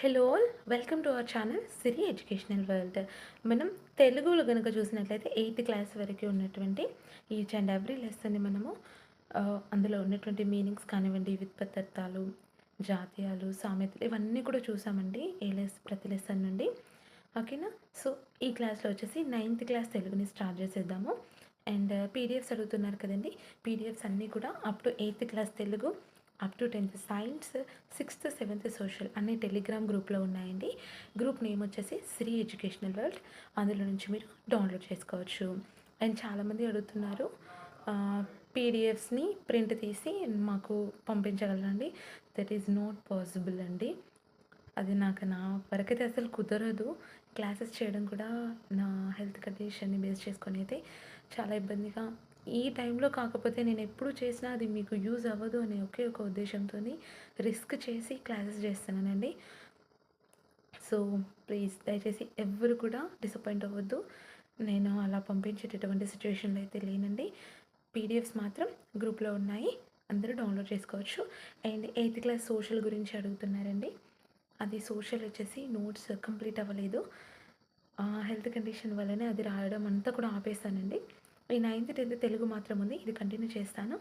Hello all welcome to our channel Siri educational world మనం తెలుగులో కనుక చూసినట్లయితే ఎయిత్ క్లాస్ వరకు ఉన్నటువంటి ఈచ్ అండ్ ఎవ్రీ లెసన్ని మనము అందులో ఉన్నటువంటి మీనింగ్స్ కానివ్వండి విత్పత్తర్థాలు జాతీయాలు సామెతలు ఇవన్నీ కూడా చూసామండి ఏ లెస్ ప్రతి లెసన్ నుండి. ఓకేనా సో ఈ క్లాస్లో వచ్చేసి నైన్త్ క్లాస్ తెలుగుని స్టార్ట్ చేసేద్దాము. అండ్ పీడిఎఫ్స్ uh, అడుగుతున్నారు కదండి పీడిఎఫ్స్ అన్నీ కూడా up to eighth class Telugu. Up to tenth science sixth seventh social అనే టెలిగ్రామ్ గ్రూప్లో ఉన్నాయండి. గ్రూప్ నేమ్ వచ్చేసి శ్రీ ఎడ్యుకేషనల్ వరల్డ్ అందులో నుంచి మీరు డౌన్లోడ్ చేసుకోవచ్చు. అండ్ చాలామంది అడుగుతున్నారు పీడిఎఫ్స్ని ప్రింట్ తీసి మాకు పంపించగలండి దట్ ఈజ్ నాట్ పాసిబుల్ అండి. అది నాకు నా వరకైతే అసలు కుదరదు. క్లాసెస్ చేయడం కూడా నా హెల్త్ కండిషన్ని బేస్ చేసుకొని అయితే చాలా ఇబ్బందిగా ఈ టైంలో కాకపోతే నేను ఎప్పుడు చేసినా అది మీకు యూజ్ అవ్వదు అనే ఒకే ఒక ఉద్దేశంతో రిస్క్ చేసి క్లాసెస్ చేస్తున్నానండి. సో ప్లీజ్ దయచేసి ఎవరు కూడా డిసప్పాయింట్ అవ్వద్దు. నేను అలా పంపించేటటువంటి సిచ్యువేషన్లో అయితే లేనండి. పీడిఎఫ్స్ మాత్రం గ్రూప్లో ఉన్నాయి. అందరూ డౌన్లోడ్ చేసుకోవచ్చు. అండ్ ఎయిత్ క్లాస్ సోషల్ గురించి అడుగుతున్నారండి. అది సోషల్ వచ్చేసి నోట్స్ కంప్లీట్ అవ్వలేదు. హెల్త్ కండిషన్ వల్లనే అది రాయడం అంతా కూడా ఆపేస్తానండి ఈ నైన్త్ టెన్త్ తెలుగు మాత్రం ఉంది. ఇది కంటిన్యూ చేస్తాను.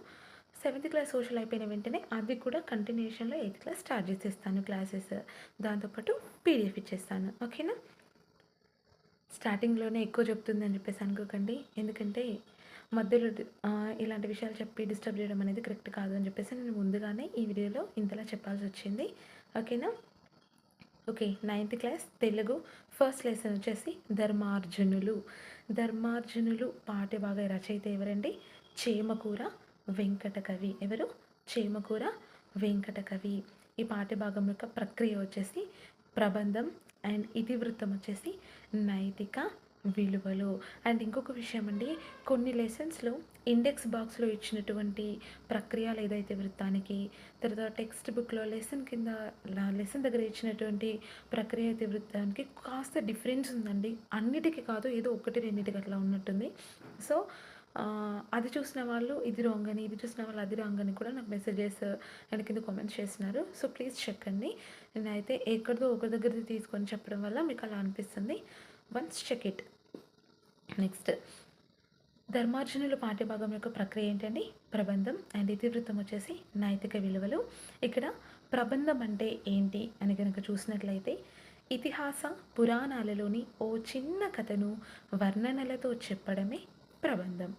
సెవెంత్ క్లాస్ సోషల్ అయిపోయిన వెంటనే అది కూడా కంటిన్యూషన్లో ఎయిత్ క్లాస్ స్టార్ట్ చేసేస్తాను క్లాసెస్ దాంతోపాటు పీడిఎఫ్ ఇచ్చేస్తాను. ఓకేనా స్టార్టింగ్లోనే ఎక్కువ చెప్తుందని చెప్పేసి అనుకోకండి. ఎందుకంటే మధ్యలో ఇలాంటి విషయాలు చెప్పి డిస్టర్బ్ చేయడం అనేది కరెక్ట్ కాదు అని చెప్పేసి నేను ముందుగానే ఈ వీడియోలో ఇంతలా చెప్పాల్సి వచ్చింది. ఓకేనా okay ninth class Telugu. First lesson వచ్చేసి ధర్మార్జునులు. ధర్మార్జునులు పాఠ్యభాగ రచయిత ఎవరండి? చేమకూర వెంకట కవి ఎవరు? చేమకూర వెంకట కవి ఈ పాఠ్యభాగం యొక్క ప్రక్రియ వచ్చేసి ప్రబంధం అండ్ ఇతివృత్తం వచ్చేసి నైతిక విలువలు. అండ్ ఇంకొక విషయం అండి కొన్ని లెసన్స్లో ఇండెక్స్ బాక్స్లో ఇచ్చినటువంటి ప్రక్రియ ఏదైతే వృత్తానికి తర్వాత టెక్స్ట్ బుక్లో లెసన్ కింద లెసన్ దగ్గర ఇచ్చినటువంటి ప్రక్రియ అయితే వృత్తానికి కాస్త డిఫరెన్స్ ఉందండి. అన్నిటికీ కాదు ఏదో ఒకటి రెండింటికి అట్లా ఉన్నట్టుంది. సో అది చూసిన వాళ్ళు ఇది రాంగ్ అని ఇది చూసిన వాళ్ళు అది రాంగ్ అని కూడా నాకు మెసేజెస్ అండ్ కింద కామెంట్స్ చేస్తున్నారు. సో ప్లీజ్ చెక్ అండి. నేనైతే ఎక్కడిదో ఒకరి దగ్గర తీసుకొని చెప్పడం వల్ల మీకు అలా అనిపిస్తుంది. వన్స్ చెక్ ఇట్ నెక్స్ట్ ధర్మార్జునుల పాఠ్యభాగం యొక్క ప్రక్రియ ఏంటండి? ప్రబంధం. అండ్ ఇతివృత్తం వచ్చేసి నైతిక విలువలు. ఇక్కడ ప్రబంధం అంటే ఏంటి అని కనుక చూసినట్లయితే ఇతిహాస పురాణాలలోని ఓ చిన్న కథను వర్ణనలతో చెప్పడమే ప్రబంధం.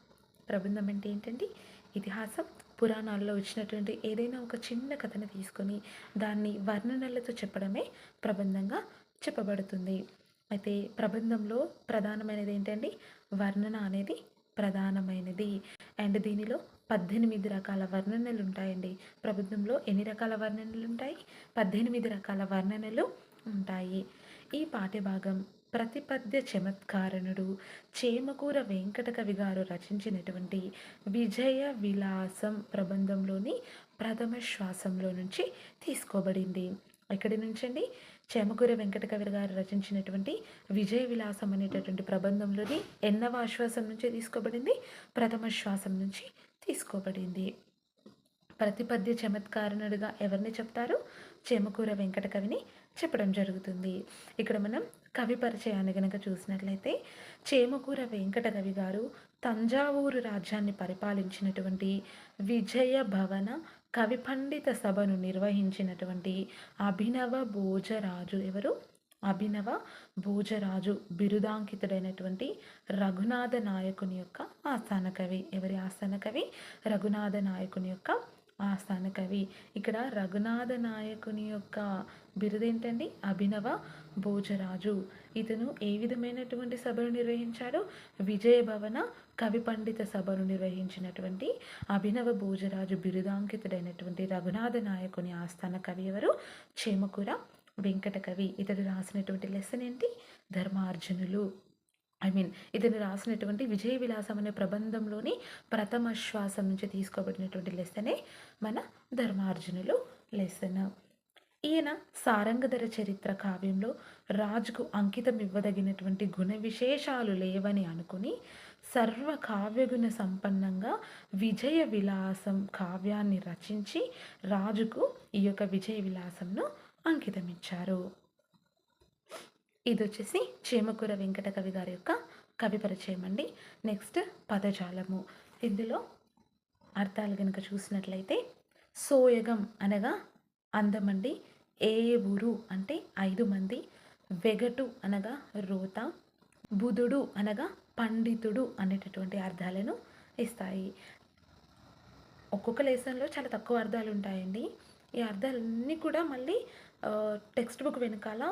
ప్రబంధం అంటే ఏంటండి? ఇతిహాసం పురాణాల్లో వచ్చినటువంటి ఏదైనా ఒక చిన్న కథను తీసుకొని దాన్ని వర్ణనలతో చెప్పడమే ప్రబంధంగా చెప్పబడుతుంది. అయితే ప్రబంధంలో ప్రధానమైనది ఏంటండి? వర్ణన అనేది ప్రధానమైనది. అండ్ దీనిలో పద్దెనిమిది రకాల వర్ణనలు ఉంటాయండి. ప్రబంధంలో ఎన్ని రకాల వర్ణనలు ఉంటాయి? పద్దెనిమిది రకాల వర్ణనలు ఉంటాయి. ఈ పాఠ్యభాగం ప్రతిపద్య చమత్కారణుడు చేమకూర వెంకటకవి గారు రచించినటువంటి విజయ విలాసం ప్రబంధంలోని ప్రథమ శ్వాసంలో నుంచి తీసుకోబడింది. ఎక్కడి నుంచండి? చేమకూర వెంకటకవి గారు రచించినటువంటి విజయ విలాసం అనేటటువంటి ప్రబంధంలోని ఎన్నవ ఆశ్వాసం నుంచి తీసుకోబడింది ప్రథమ శ్వాసం నుంచి తీసుకోబడింది. ప్రతిపద్య చమత్కారణుడిగా ఎవరిని చెప్తారు? చేమకూర వెంకట కవిని చెప్పడం జరుగుతుంది. ఇక్కడ మనం కవి పరిచయాన్ని గనక చూసినట్లయితే చేమకూర వెంకట కవి గారు తంజావూరు రాజ్యాన్ని పరిపాలించినటువంటి విజయ భవన కవి పండిత సభను నిర్వహించినటువంటి అభినవ భోజరాజు ఎవరు? అభినవ భోజరాజు బిరుదాంకితుడైనటువంటి రఘునాథ నాయకుని యొక్క ఆస్థాన కవి ఎవరి ఆస్థాన కవి రఘునాథ నాయకుని యొక్క ఆస్థాన కవి. ఇక్కడ రఘునాథ నాయకుని యొక్క బిరుదేంటండి? అభినవ భోజరాజు. ఇతను ఏ విధమైనటువంటి సభను నిర్వహించాడు? విజయభవన కవి పండిత సభను నిర్వహించినటువంటి అభినవ భోజరాజు బిరుదాంకితుడైనటువంటి రఘునాథ నాయకుని ఆస్థాన కవి ఎవరు? చేమకూర వెంకట కవి. ఇతడు రాసినటువంటి లెసన్ ఏంటి? ధర్మార్జునులు. ఐ మీన్ ఇతను రాసినటువంటి విజయ విలాసం అనే ప్రబంధంలోని ప్రథమ శ్వాసం నుంచి తీసుకోబడినటువంటి లెసనే మన ధర్మార్జునులు లెసన్. ఈయన సారంగధర చరిత్ర కావ్యంలో రాజుకు అంకితం ఇవ్వదగినటువంటి గుణ విశేషాలు లేవని అనుకుని సర్వ కావ్యగుణ సంపన్నంగా విజయ విలాసం కావ్యాన్ని రచించి రాజుకు ఈ యొక్క విజయ విలాసంను అంకితమిచ్చారు. ఇది వచ్చేసి చేమకూర వెంకట కవి గారి యొక్క కవి పరిచయం అండి. నెక్స్ట్ పదజాలము. ఇందులో అర్థాలు కనుక చూసినట్లయితే సోయగం అనగా అందమండి ఏ ఊరు అంటే ఐదు మంది వెగటు అనగా రోత బుధుడు అనగా పండితుడు అనేటటువంటి అర్థాలను ఇస్తాయి. ఒక్కొక్క లేసన్లో చాలా తక్కువ అర్థాలు ఉంటాయండి. ఈ అర్థాలన్నీ కూడా మళ్ళీ టెక్స్ట్ బుక్ వెనకాల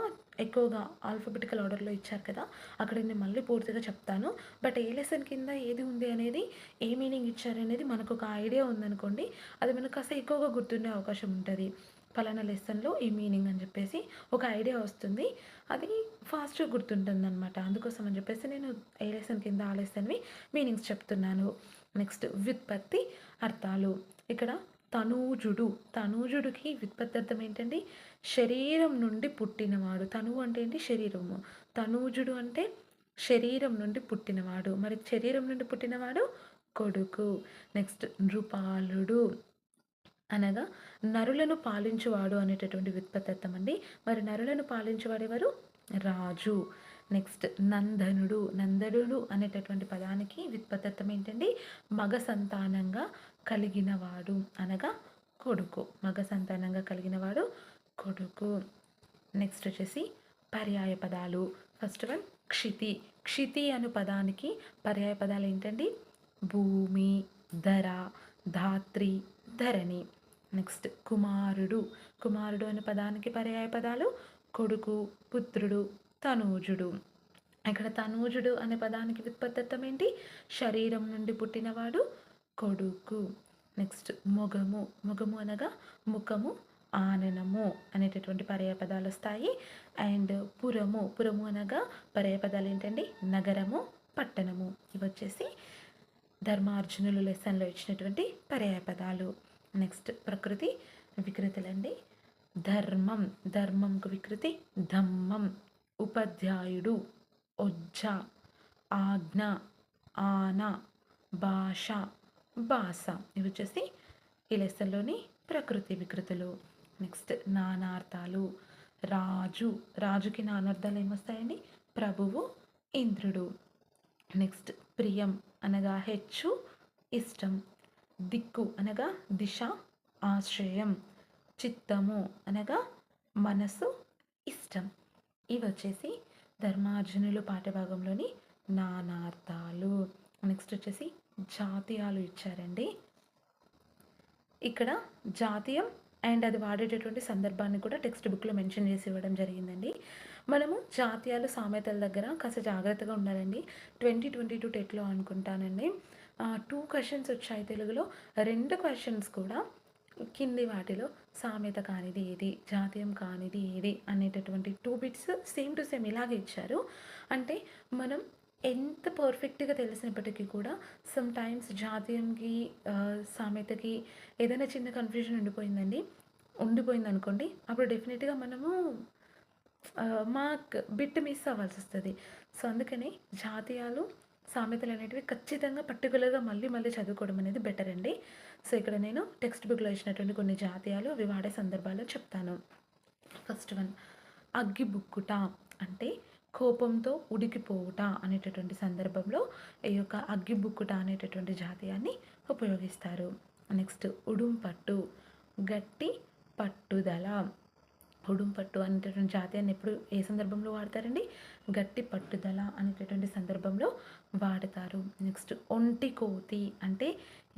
ఎక్కువగా ఆల్ఫబెటికల్ ఆర్డర్లో ఇచ్చారు కదా అక్కడ నేను మళ్ళీ పూర్తిగా చెప్తాను. బట్ ఏ లెసన్ కింద ఏది ఉంది అనేది ఏ మీనింగ్ ఇచ్చారనేది మనకు ఒక ఐడియా ఉందనుకోండి అది మనకు కాస్త ఎక్కువగా గుర్తుండే అవకాశం ఉంటుంది. ఫలానా లెసన్లో ఈ మీనింగ్ అని చెప్పేసి ఒక ఐడియా వస్తుంది. అది ఫాస్ట్గా గుర్తుంటుంది అనమాట అందుకోసం అని చెప్పేసి నేను ఏ లెసన్ కింద ఆ లెసన్వి మీనింగ్స్ చెప్తున్నాను. నెక్స్ట్ వ్యుత్పత్తి అర్థాలు. ఇక్కడ తనూజుడు. తనూజుడికి వ్యుత్పత్తి అర్థం ఏంటండి శరీరం నుండి పుట్టినవాడు. తనువు అంటే ఏంటి? శరీరము. తనూజుడు అంటే శరీరం నుండి పుట్టినవాడు. మరి శరీరం నుండి పుట్టినవాడు? కొడుకు. నెక్స్ట్ నృపాలుడు. అనగా నరులను పాలించువాడు అనేటటువంటి వ్యుత్పత్తత్వం అండి మరి నరులను పాలించేవాడు ఎవరు? రాజు. నెక్స్ట్ నందనుడు. నందనుడు అనేటటువంటి పదానికి వ్యుత్పత్తత్వం ఏంటండి మగ సంతానంగా కలిగినవాడు అనగా కొడుకు. మగ సంతానంగా కలిగినవాడు కొడుకు. నెక్స్ట్ వచ్చేసి పర్యాయ పదాలు. First one క్షితి. క్షితి అను పదానికి పర్యాయ పదాలు ఏంటండి? భూమి ధర ధాత్రి ధరణి. నెక్స్ట్ కుమారుడు. కుమారుడు అనే పదానికి పర్యాయ పదాలు కొడుకు పుత్రుడు తనూజుడు. ఇక్కడ తనూజుడు అనే పదానికి విత్పత్తత్వం ఏంటి? శరీరం నుండి పుట్టినవాడు కొడుకు. నెక్స్ట్ మొగము. మొగము అనగా ముఖము ఆననము అనేటటువంటి పర్యాపదాలు వస్తాయి. అండ్ పురము. పురము అనగా పర్యాపదాలు ఏంటండి? నగరము పట్టణము. ఇవి వచ్చేసి ధర్మార్జునులు లెసన్లో ఇచ్చినటువంటి పర్యాయపదాలు నెక్స్ట్ ప్రకృతి వికృతులండి. ధర్మం. ధర్మంకు వికృతి ధమ్మం. ఉపాధ్యాయుడు ఒజ్జ ఆజ్ఞ ఆన భాష భాష ఇవి వచ్చేసి ఈ లెసన్లోని ప్రకృతి వికృతులు. నెక్స్ట్ నానార్థాలు. రాజు. రాజుకి నానార్థాలు ఏమొస్తాయండి? ప్రభువు ఇంద్రుడు. నెక్స్ట్ ప్రియం అనగా హెచ్చు ఇష్టం. దిక్కు అనగా దిశ ఆశ్రయం. చిత్తము అనగా మనసు ఇష్టం. ఇవి వచ్చేసి ధర్మార్జునులు పాఠభాగంలోని నానార్థాలు. నెక్స్ట్ వచ్చేసి జాతీయాలు ఇచ్చారండి. ఇక్కడ జాతీయం అండ్ అది వాడేటటువంటి సందర్భాన్ని కూడా టెక్స్ట్ బుక్లో మెన్షన్ చేసి ఇవ్వడం జరిగిందండి. మనము జాతీయాలు సామెతల దగ్గర కాస్త జాగ్రత్తగా ఉండాలండి. ట్వంటీ ట్వంటీ టూ టెట్లో అనుకుంటానండి. టూ క్వశ్చన్స్ వచ్చాయి తెలుగులో. రెండు క్వశ్చన్స్ కూడా కింది వాటిలో సామెత కానిది ఏది జాతీయం కానిది ఏది అనేటటువంటి two bits same to same ఇలాగే ఇచ్చారు. అంటే మనం ఎంత పర్ఫెక్ట్గా తెలిసినప్పటికీ కూడా సమ్ టైమ్స్ జాతీయంకి సామెతకి ఏదైనా చిన్న కన్ఫ్యూజన్ ఉండిపోయిందండి ఉండిపోయింది అనుకోండి అప్పుడు డెఫినెట్గా మనము మార్క్ బిట్ మిస్ అవ్వాల్సి వస్తుంది. సో అందుకని జాతీయాలు సామెతలు అనేటివి ఖచ్చితంగా పర్టికులర్గా మళ్ళీ మళ్ళీ చదువుకోవడం అనేది బెటర్ అండి. సో ఇక్కడ నేను టెక్స్ట్ బుక్లో ఇచ్చినటువంటి కొన్ని జాతీయాలు అవి వాడే సందర్భాల్లో చెప్తాను. ఫస్ట్ వన్ అగ్గి బుక్కుట అంటే కోపంతో ఉడికిపోవుట అనేటటువంటి సందర్భంలో ఈ యొక్క అగ్గి బుక్కుట అనేటటువంటి జాతీయాన్ని ఉపయోగిస్తారు. నెక్స్ట్ ఉడుంపట్టు గట్టి పట్టుదల. ఉడుంపట్టు అనేటటువంటి జాతీయాన్ని ఎప్పుడు ఏ సందర్భంలో వాడతారండి? గట్టి పట్టుదల అనేటటువంటి సందర్భంలో వాడతారు. నెక్స్ట్ ఒంటి కోతి అంటే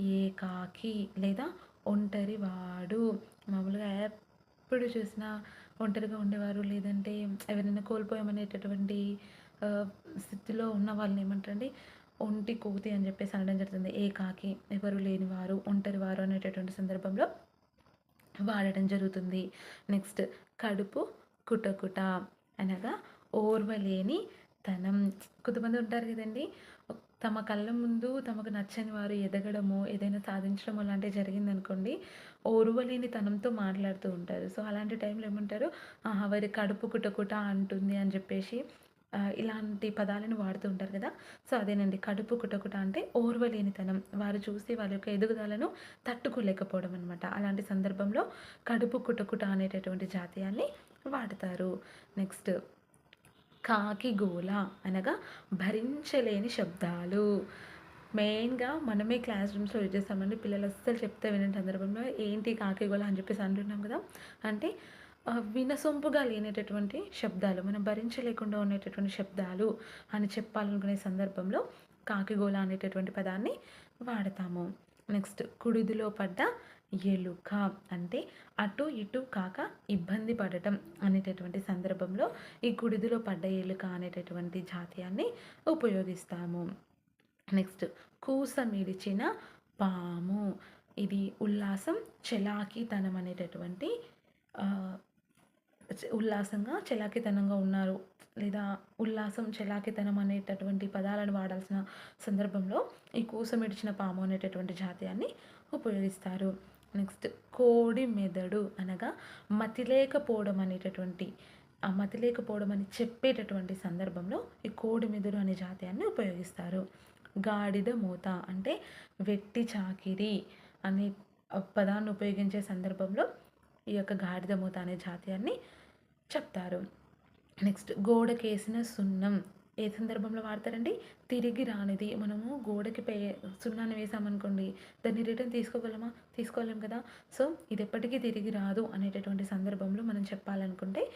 ఏకాకి లేదా ఒంటరి వాడు మామూలుగా ఎప్పుడు చూసినా ఒంటరిగా ఉండేవారు. లేదంటే ఎవరైనా కోల్పోయామనేటటువంటి స్థితిలో ఉన్న వాళ్ళని ఏమంటారండి? ఒంటి కోతి అని చెప్పేసి అనడం జరుగుతుంది. ఏకాకి ఎవరు లేనివారు ఒంటరి వారు అనేటటువంటి సందర్భంలో వాడడం జరుగుతుంది. నెక్స్ట్ కడుపు కుటకుట అనగా ఓర్వలేని తనం. కొంతమంది ఉంటారు కదండి తమ కళ్ళ ముందు తమకు నచ్చని వారు ఎదగడము ఏదైనా సాధించడం అలాంటివి జరిగిందనుకోండి ఓర్వలేని తనంతో మాట్లాడుతూ ఉంటారు. సో అలాంటి టైంలో ఏమంటారు? వారి కడుపు కుటకుట అంటుంది అని చెప్పేసి ఇలాంటి పదాలను వాడుతూ ఉంటారు కదా? సో అదేనండి. కడుపు కుటకుట అంటే ఓర్వలేనితనం. వారు చూసి వాళ్ళ యొక్క ఎదుగుదలను తట్టుకోలేకపోవడం అనమాట అలాంటి సందర్భంలో కడుపు కుటకుట అనేటటువంటి జాతీయాన్ని వాడతారు. నెక్స్ట్ కాకిగోల అనగా భరించలేని శబ్దాలు. మెయిన్గా మనమే క్లాస్ రూమ్స్లో యూజ్ చేస్తామండి. పిల్లలు అస్సలు చెప్తే వినే సందర్భంలో ఏంటి కాకిగోల అని చెప్పేసి అంటున్నాం కదా. అంటే వినసొంపుగా లేనేటటువంటి శబ్దాలు మనం భరించలేకుండా ఉండేటటువంటి శబ్దాలు అని చెప్పాలనుకునే సందర్భంలో కాకిగోల అనేటటువంటి పదాన్ని వాడతాము. నెక్స్ట్ కుడిదిలో పడ్డ ఎలుక అంటే అటు ఇటు కాక ఇబ్బంది పడటం అనేటటువంటి సందర్భంలో ఈ కుడిదిలో పడ్డ ఎలుక అనేటటువంటి జాతీయాన్ని ఉపయోగిస్తాము. నెక్స్ట్ కూసమిడిచిన పాము. ఇది ఉల్లాసం చలాకీతనం అనేటటువంటి ఉల్లాసంగా చలాకితనంగా ఉన్నారు. లేదా ఉల్లాసం చలాకితనం అనేటటువంటి పదాలను వాడాల్సిన సందర్భంలో ఈ కూసమిడిచిన పాము అనేటటువంటి జాతీయాన్ని ఉపయోగిస్తారు. నెక్స్ట్ కోడి మెదడు అనగా మతిలేకపోవడం అనేటటువంటి ఆ మతిలేకపోవడం అని చెప్పేటటువంటి సందర్భంలో ఈ కోడి మెదడు అనే జాతీయాన్ని ఉపయోగిస్తారు. గాడిద మూత అంటే వెట్టి చాకిరి అనే పదాన్ని ఉపయోగించే సందర్భంలో ఈ యొక్క గాడిద మూత అనే జాతీయాన్ని చెప్తారు. నెక్స్ట్ గోడకేసిన సున్నం. ఏ సందర్భంలో వాడతారండి? తిరిగి రానిది. మనము గోడకి పే సున్నాన్ని వేసామనుకోండి దాన్ని రిటర్న్ తీసుకోగలమా? తీసుకోలేం కదా. సో ఇది ఎప్పటికీ తిరిగి రాదు అనేటటువంటి సందర్భంలో మనం చెప్పాలనుకుంటే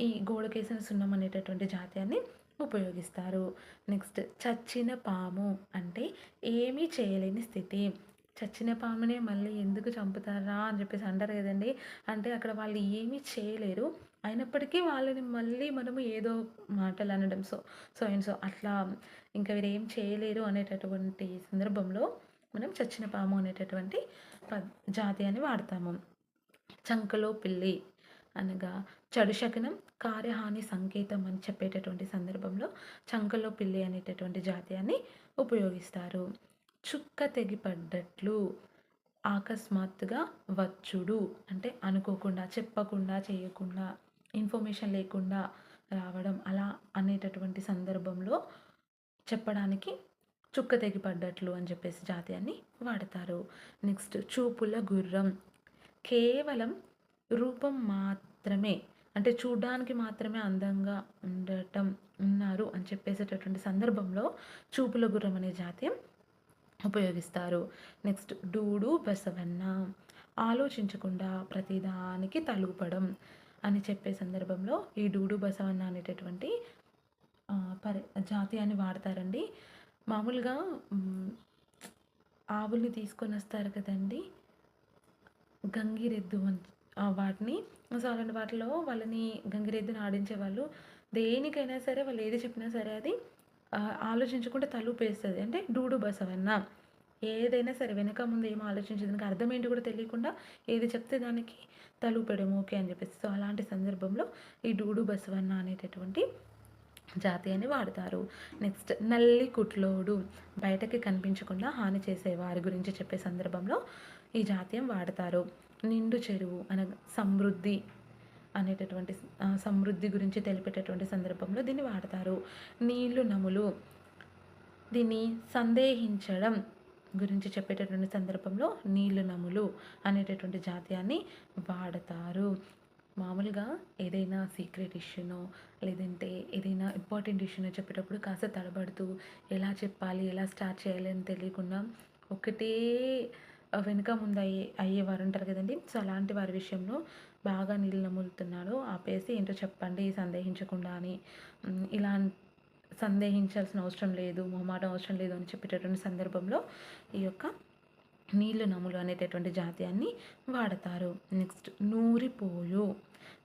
ఈ గోడకేసిన సున్నం అనేటటువంటి జాతీయాన్ని ఉపయోగిస్తారు. నెక్స్ట్ చచ్చిన పాము అంటే ఏమీ చేయలేని స్థితి. చచ్చిన పామునే మళ్ళీ ఎందుకు చంపుతారా అని చెప్పేసి అంటారు కదండి. అంటే అక్కడ వాళ్ళు ఏమీ చేయలేరు. అయినప్పటికీ వాళ్ళని మళ్ళీ మనము ఏదో మాటలు అనడం సో సో అండ్ సో అట్లా ఇంకా వీరు ఏం చేయలేరు అనేటటువంటి సందర్భంలో మనం చచ్చిన పాము అనేటటువంటి పద్ జాతీయాన్ని వాడతాము. చంకలో పిల్లి అనగా చెడు శకనం కార్యహాని సంకేతం అని చెప్పేటటువంటి సందర్భంలో చంకలో పిల్లి అనేటటువంటి జాతీయాన్ని ఉపయోగిస్తారు. చుక్క తెగిపడ్డట్లు అకస్మాత్తుగా వచ్చుడు అంటే అనుకోకుండా చెప్పకుండా చేయకుండా ఇన్ఫర్మేషన్ లేకుండా రావడం అలా అనేటటువంటి సందర్భంలో చెప్పడానికి చుక్క తెగిపడ్డట్లు అని చెప్పేసి జాతీయాన్ని వాడతారు. నెక్స్ట్ చూపుల గుర్రం. కేవలం రూపం మాత్రమే అంటే చూడడానికి మాత్రమే అందంగా ఉండటం ఉన్నారు అని చెప్పేసేటటువంటి సందర్భంలో చూపుల గుర్రం అనే జాతీయం ఉపయోగిస్తారు. నెక్స్ట్ డూడు బసవన్న. ఆలోచించకుండా ప్రతిదానికి తలుపడం. అని చెప్పే సందర్భంలో ఈ డూడు బసవన్న అనేటటువంటి పరి జాతి జాతీయాన్ని వాడతారండి. మామూలుగా ఆవుల్ని తీసుకొని వస్తారు కదండి. గంగిరెద్దు వాటిని. సో అలాంటి వాటిలో వాళ్ళని గంగిరెద్దుని ఆడించే వాళ్ళు. దేనికైనా సరే వాళ్ళు ఏది చెప్పినా సరే అది ఆలోచించకుండా తలుపు వేస్తుంది. అంటే డూడు బసవన్న. ఏదైనా సరే వెనక ముందు ఏమో ఆలోచించేది. దానికి అర్థం ఏంటి కూడా తెలియకుండా ఏది చెప్తే దానికి తలుపడం ఓకే అని చెప్పేసి. సో అలాంటి సందర్భంలో ఈ డూడు బసవన్న అనేటటువంటి జాతీయాన్ని వాడతారు. నెక్స్ట్ నల్లి కుట్లోడు. బయటకి కనిపించకుండా హాని చేసే వారి గురించి చెప్పే సందర్భంలో ఈ జాతీయం వాడతారు. నిండు చెరువు అనగా సమృద్ధి అనేటటువంటి సమృద్ధి గురించి తెలిపేటటువంటి సందర్భంలో దీన్ని వాడతారు. నీళ్ళు నములు. దీన్ని సందేహించడం. గురించి చెప్పేటటువంటి సందర్భంలో నీళ్ళు నములు అనేటటువంటి జాతీయాన్ని వాడతారు. మామూలుగా ఏదైనా సీక్రెట్ ఇష్యూనో లేదంటే ఏదైనా ఇంపార్టెంట్ ఇష్యూనో చెప్పేటప్పుడు కాస్త తడబడుతూ ఎలా చెప్పాలి ఎలా స్టార్ట్ చేయాలి అని తెలియకుండా ఒకటే వెనుక ముందు అయ్యే అయ్యేవారు ఉంటారు కదండి. సో అలాంటి వారి విషయంలో బాగా నీళ్ళు నములుతున్నాడు ఆపేసి ఏంటో చెప్పండి సందేహించకుండా అని. ఇలా సందేహించాల్సిన అవసరం లేదు మొహమాటం అవసరం లేదు అని చెప్పేటటువంటి సందర్భంలో ఈ యొక్క నీళ్ళు నములు అనేటటువంటి జాతీయాన్ని వాడతారు. నెక్స్ట్ నూరిపోయు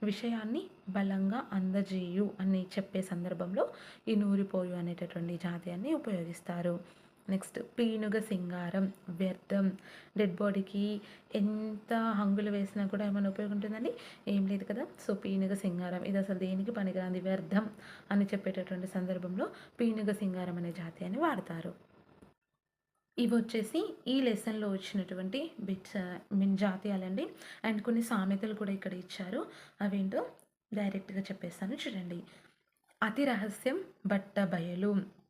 విషయాన్ని బలంగా అందజేయు అని చెప్పే సందర్భంలో ఈ నూరిపోయు అనేటటువంటి జాతీయాన్ని ఉపయోగిస్తారు. నెక్స్ట్ పీనుగ సింగారం వ్యర్థం డెడ్ బాడీకి ఎంత హంగులు వేసినా కూడా ఏమైనా ఉపయోగం ఉంటుందండి ఏం లేదు కదా. సో పీనుగ సింగారం ఇది అసలు దేనికి పనికిరాంది? వ్యర్థం అని చెప్పేటటువంటి సందర్భంలో పీనుగ సింగారం అనే జాతీయాన్ని వాడతారు. ఇవి వచ్చేసి ఈ లెసన్లో వచ్చినటువంటి బిట్స్ మీన్ జాతీయాలండి. అండ్ కొన్ని సామెతలు కూడా ఇక్కడ ఇచ్చారు. అవేంటో డైరెక్ట్గా చెప్పేస్తాను చూడండి. అతి రహస్యం బట్ట బయలు.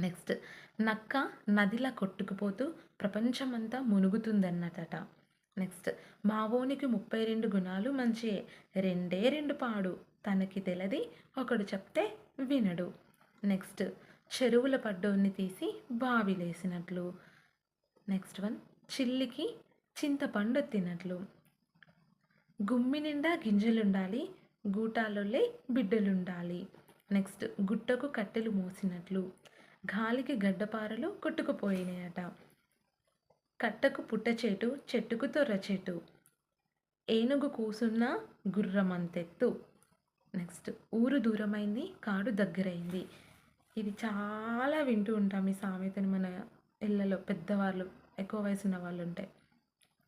నెక్స్ట్ నక్క నదిలా కొట్టుకుపోతూ ప్రపంచమంతా మునుగుతుందన్నదట. నెక్స్ట్ మావోనికి ముప్పై రెండు గుణాలు మంచియే రెండే రెండు పాడు. తనకి తెలది ఒకడు చెప్తే వినడు. నెక్స్ట్ చెరువుల పడ్డోన్ని తీసి బావిలేసినట్లు. నెక్స్ట్ వన్ చిల్లికి చింతపండు తినట్లు. గుమ్మి నిండా గింజలుండాలి గూటాలొల్లే బిడ్డలుండాలి. నెక్స్ట్ గుట్టకు కట్టెలు మోసినట్లు. గాలికి గడ్డపారలు కొట్టుకుపోయినాయట. కట్టకు పుట్టచేటు చెట్టుకు తొర్రచేటు ఏనుగు కూసున్న గుర్రమంతెత్తు. నెక్స్ట్ ఊరు దూరమైంది కాడు దగ్గరైంది. ఇది చాలా వింటూ ఉంటాం ఈ సామెతని మన ఇళ్ళలో పెద్దవాళ్ళు ఎక్కువ వయసు ఉన్న వాళ్ళు ఉంటాయి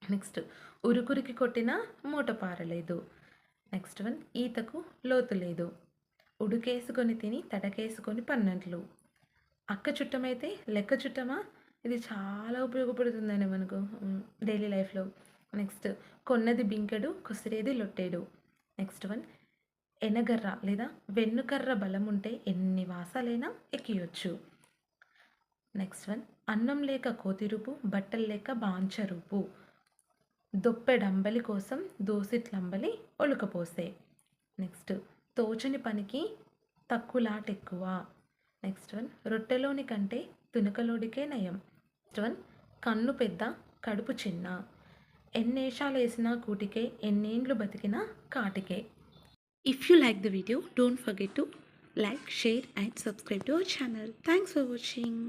నెక్స్ట్ ఉరుకురికి కొట్టిన మూట పారలేదు. నెక్స్ట్ వన్ ఈతకు లోతు లేదు. ఉడుకేసుకొని తిని తడకేసుకొని పన్నట్లు అక్క చుట్టమైతే లెక్క చుట్టమా? ఇది చాలా ఉపయోగపడుతుందండి మనకు డైలీ లైఫ్లో నెక్స్ట్ కొన్నది బింకెడు కుసిరేది లొట్టేడు. నెక్స్ట్ వన్ ఎనగర్ర లేదా వెన్నుకర్ర బలం ఉంటే ఎన్ని వాసాలైనా ఎక్కియొచ్చు. నెక్స్ట్ వన్ అన్నం లేక కోతిరూపు బట్టలు లేక బాంచరూపు దొప్పెడంబలి కోసం దోసిట్లంబలి ఒలుకపోసే నెక్స్ట్ తోచని పనికి తక్కువలాట ఎక్కువ నెక్స్ట్ వన్ రొట్టెలోని కంటే తునకలోడికే నయం. నెక్స్ట్ వన్ కన్ను పెద్ద కడుపు చిన్న. ఎన్నేషాలు వేసినా కూటికే ఎన్నేండ్లు బతికినా కాటికే. If you like the video don't forget to like share and subscribe to our channel thanks for watching